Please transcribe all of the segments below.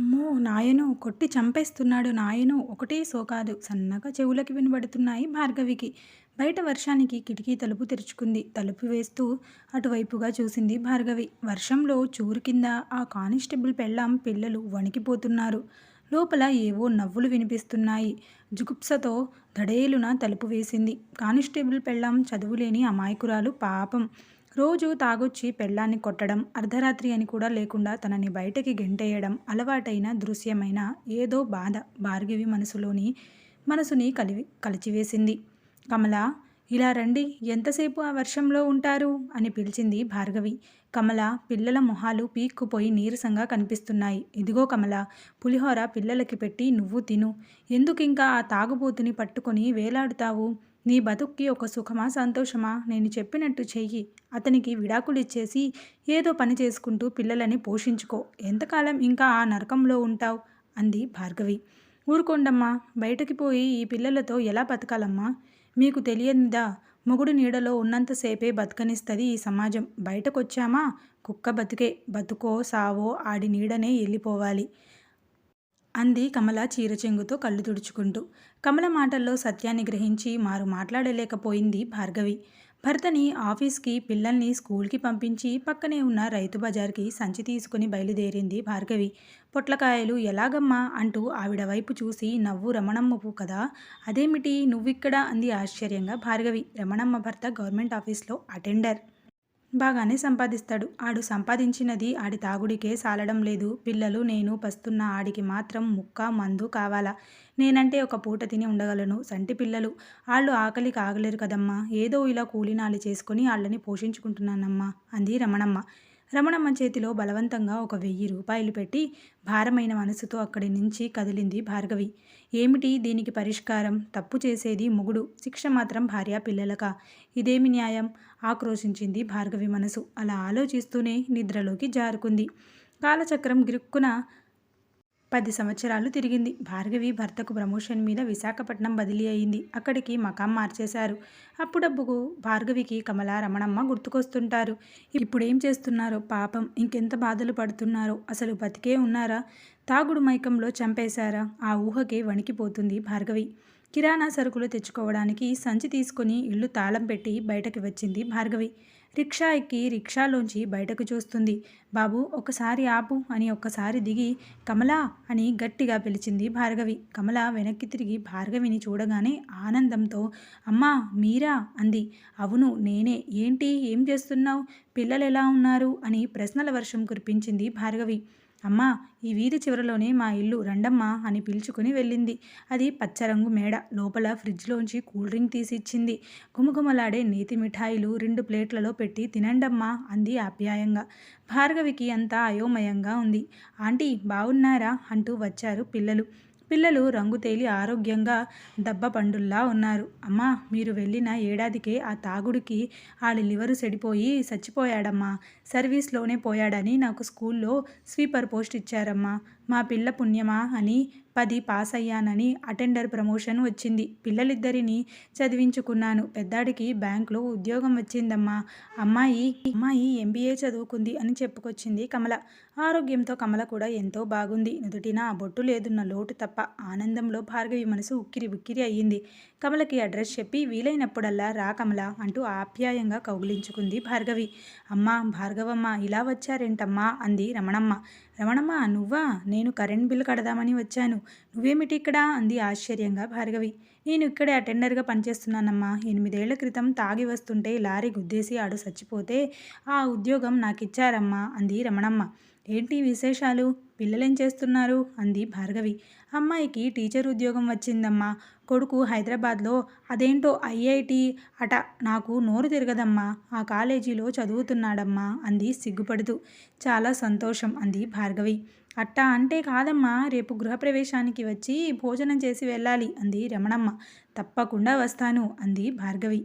అమ్మో నాయను కొట్టి చంపేస్తున్నాడు. నాయను ఒకటే సోకాదు. సన్నగా చెవులకి వినబడుతున్నాయి భార్గవికి బయట వర్షానికి కిటికీ తలుపు తెరుచుకుంది. తలుపు వేస్తూ అటువైపుగా చూసింది భార్గవి. వర్షంలో చూరు కింద ఆ కానిస్టేబుల్ పెళ్ళాం పిల్లలు వణికిపోతున్నారు. లోపల ఏవో నవ్వులు వినిపిస్తున్నాయి. జుగుప్సతో దడేలున తలుపు వేసింది. కానిస్టేబుల్ పెళ్ళాం చదువులేని అమాయకురాలు పాపం. రోజు తాగొచ్చి పెళ్ళాన్ని కొట్టడం అర్ధరాత్రి అని కూడా లేకుండా తనని బయటకి గెంటేయడం అలవాటైన దృశ్యమైన ఏదో బాధ భార్గవి మనసులోని మనసుని కలివి కలిచివేసింది. కమల ఇలా రండి ఎంతసేపు ఆ వర్షంలో ఉంటారు? అని పిలిచింది భార్గవి. కమల పిల్లల మొహాలు పీక్కుపోయి నీరసంగా కనిపిస్తున్నాయి. ఇదిగో కమల పులిహోర పిల్లలకి పెట్టి నువ్వు తిను. ఎందుకింకా ఆ తాగుబోతుని పట్టుకొని వేలాడుతావు? నీ బతుక్కి ఒక సుఖమా సంతోషమా? నేను చెప్పినట్టు చెయ్యి. అతనికి విడాకులు ఇచ్చేసి ఏదో పని చేసుకుంటూ పిల్లలని పోషించుకో. ఎంతకాలం ఇంకా ఆ నరకంలో ఉంటావు? అంది భార్గవి. ఊరుకోండమ్మా బయటకి పోయి ఈ పిల్లలతో ఎలా బతకాలమ్మా? మీకు తెలియనిదా? మొగుడు నీడలో ఉన్నంతసేపే బతకనిస్తుంది ఈ సమాజం. బయటకొచ్చామా? కుక్క బతికే బతుకో సావో ఆడి నీడనే వెళ్ళిపోవాలి అంది కమల చీరచెంగుతో కళ్ళు తుడుచుకుంటూ. కమల మాటల్లో సత్యాన్ని గ్రహించి మారు మాట్లాడలేకపోయింది భార్గవి. భర్తని ఆఫీస్కి పిల్లల్ని స్కూల్కి పంపించి పక్కనే ఉన్న రైతు బజార్కి సంచి తీసుకుని బయలుదేరింది భార్గవి. పొట్లకాయలు ఎలాగమ్మా అంటూ ఆవిడ వైపు చూసి నవ్వు రమణమ్మపు కదా? అదేమిటి నువ్విక్కడ? అంది ఆశ్చర్యంగా భార్గవి. రమణమ్మ భర్త గవర్నమెంట్ ఆఫీస్లో అటెండర్. బాగానే సంపాదిస్తాడు. ఆడు సంపాదించినది ఆడి తాగుడికే సాలడం లేదు. పిల్లలు నేను పస్తున్న ఆడికి మాత్రం ముక్క మందు కావాలా? నేనంటే ఒక పూట తిని ఉండగలను. సంటి పిల్లలు వాళ్ళు ఆకలికి ఆగలేరు కదమ్మా. ఏదో ఇలా కూలినాలి చేసుకుని వాళ్ళని పోషించుకుంటున్నానమ్మా అంది రమణమ్మ. రమణమ్మ చేతిలో బలవంతంగా ఒక వెయ్యి రూపాయలు పెట్టి భారమైన మనసుతో అక్కడి నుంచి కదిలింది భార్గవి. ఏమిటి దీనికి పరిష్కారం? తప్పు చేసేది మొగుడు. శిక్ష మాత్రం భార్య పిల్లలక. ఇదేమి న్యాయం? ఆక్రోశించింది భార్గవి మనసు. అలా ఆలోచిస్తూనే నిద్రలోకి జారుకుంది. కాలచక్రం గిరుక్కున పది సంవత్సరాలు తిరిగింది. భార్గవి భర్తకు ప్రమోషన్ మీద విశాఖపట్నం బదిలీ అయింది. అక్కడికి మకాం మార్చేశారు. అప్పుడప్పుకు భార్గవికి కమల రమణమ్మ గుర్తుకొస్తుంటారు. ఇప్పుడేం చేస్తున్నారో పాపం ఇంకెంత బాధలు పడుతున్నారో అసలు బతికే ఉన్నారా? తాగుడు మైకంలో చంపేశారా? ఆ ఊహకే వణికిపోతుంది భార్గవి. కిరాణా సరుకులు తెచ్చుకోవడానికి సంచి తీసుకుని ఇల్లు తాళం పెట్టి బయటకు వచ్చింది భార్గవి. రిక్షా ఎక్కి రిక్షాలోంచి బయటకు చూస్తుంది. బాబు ఒకసారి ఆపు అని ఒక్కసారి దిగి కమలా అని గట్టిగా పిలిచింది భార్గవి. కమల వెనక్కి తిరిగి భార్గవిని చూడగానే ఆనందంతో అమ్మా మీరా అంది. అవును నేనే. ఏంటి? ఏం చేస్తున్నావు? పిల్లలు ఎలా ఉన్నారు? అని ప్రశ్నల వర్షం కురిపించింది భార్గవి. అమ్మా ఈ వీధి చివరలోనే మా ఇల్లు రండమ్మా అని పిలుచుకుని వెళ్ళింది. అది పచ్చరంగు మేడ. లోపల ఫ్రిడ్జ్లోంచి కూల్ డ్రింక్ తీసి ఇచ్చింది. గుమగుమలాడే నేతి మిఠాయిలు రెండు ప్లేట్లలో పెట్టి తినండమ్మా అంది ఆప్యాయంగా. భార్గవికి అంతా అయోమయంగా ఉంది. ఆంటీ బాగున్నారా అంటూ వచ్చారు పిల్లలు. పిల్లలు రంగు తేలి ఆరోగ్యంగా దబ్బ పండుల్లా ఉన్నారు. అమ్మా మీరు వెళ్ళిన ఏడాదికే ఆ తాగుడికి వాళ్ళ లివరు సెడిపోయి చచ్చిపోయాడమ్మా. సర్వీస్లోనే పోయాడని నాకు స్కూల్లో స్వీపర్ పోస్ట్ ఇచ్చారమ్మా. మా పిల్ల పుణ్యమా అని పది పాస్ అయ్యానని అటెండర్ ప్రమోషన్ వచ్చింది. పిల్లలిద్దరిని చదివించుకున్నాను. పెద్దాడికి బ్యాంకులో ఉద్యోగం వచ్చిందమ్మా. అమ్మాయి అమ్మాయి ఎంబీఏ చదువుకుంది అని చెప్పుకొచ్చింది కమల. ఆరోగ్యంతో కమల కూడా ఎంతో బాగుంది. నుదుటిన ఆ బొట్టు లేదున్న లోటు తప్ప ఆనందంలో భార్గవి మనసు ఉక్కిరి ఉక్కిరి అయ్యింది. కమలకి అడ్రస్ చెప్పి వీలైనప్పుడల్లా రా కమల అంటూ ఆప్యాయంగా కౌగిలించుకుంది భార్గవి. అమ్మా భార్గవమ్మ ఇలా వచ్చారేంటమ్మా? అంది రమణమ్మ. రమణమ్మ నువ్వా? నేను నేను కరెంట్ బిల్ కడదామని వచ్చాను. నువ్వేమిటి ఇక్కడ? అంది ఆశ్చర్యంగా భార్గవి. నేను ఇక్కడే అటెండర్గా పనిచేస్తున్నానమ్మా. ఎనిమిదేళ్ళ క్రితం తాగి వస్తుంటే లారీ గుద్దేసి ఆడు చచ్చిపోతే ఆ ఉద్యోగం నాకిచ్చారమ్మా అంది రమణమ్మ. ఏంటి విశేషాలు? పిల్లలేం చేస్తున్నారు? అంది భార్గవి. అమ్మాయికి టీచర్ ఉద్యోగం వచ్చిందమ్మా. కొడుకు హైదరాబాద్లో అదేంటో ఐఐటి అట నాకు నోరు తిరగదమ్మా. ఆ కాలేజీలో చదువుతున్నాడమ్మా అంది సిగ్గుపడుతూ. చాలా సంతోషం అంది భార్గవి. అట్టా అంటే కాదమ్మా రేపు గృహప్రవేశానికి వచ్చి భోజనం చేసి వెళ్ళాలి అంది రమణమ్మ. తప్పకుండా వస్తాను అంది భార్గవి.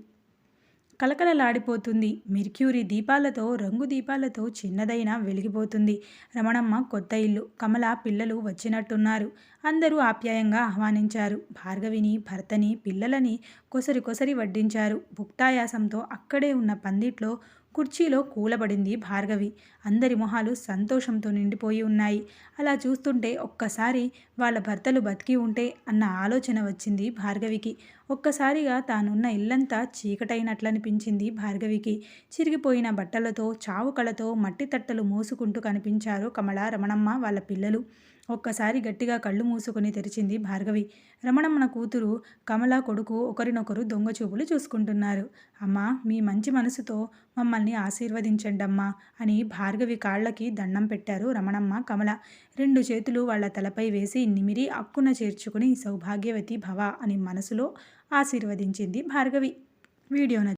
కలకలలాడిపోతుంది మెర్క్యూరీ దీపాలతో రంగు దీపాలతో చిన్నదైన వెలిగిపోతుంది. రమణమ్మ కొత్త ఇల్లు కమల పిల్లలు వచ్చినట్టున్నారు. అందరూ ఆప్యాయంగా ఆహ్వానించారు. భార్గవిని భర్తని పిల్లలని కొసరి కొసరి వడ్డించారు. భుక్తాయాసంతో అక్కడే ఉన్న పందిట్లో కుర్చీలో కూలబడింది భార్గవి. అందరి మొహాలు సంతోషంతో నిండిపోయి ఉన్నాయి. అలా చూస్తుంటే ఒక్కసారి వాళ్ళ భర్తలు బతికి ఉంటే అన్న ఆలోచన వచ్చింది భార్గవికి. ఒక్కసారిగా తానున్న ఇల్లంతా చీకటైనట్లనిపించింది భార్గవికి. చిరిగిపోయిన బట్టలతో చావుకలతో మట్టి తట్టలు మోసుకుంటూ కనిపించారు కమల రమణమ్మ వాళ్ళ పిల్లలు. ఒక్కసారి గట్టిగా కళ్ళు మూసుకొని తెరిచింది భార్గవి. రమణమ్మన కూతురు కమల కొడుకు ఒకరినొకరు దొంగ చూపులు చూసుకుంటున్నారు. అమ్మా మీ మంచి మనసుతో మమ్మల్ని ఆశీర్వదించండమ్మా అని భార్గవి కాళ్ళకి దండం పెట్టారు రమణమ్మ కమల. రెండు చేతులు వాళ్ళ తలపై వేసి నిమిరి అక్కున చేర్చుకుని సౌభాగ్యవతి భవ అని మనసులో ఆశీర్వదించింది భార్గవి. వీడియో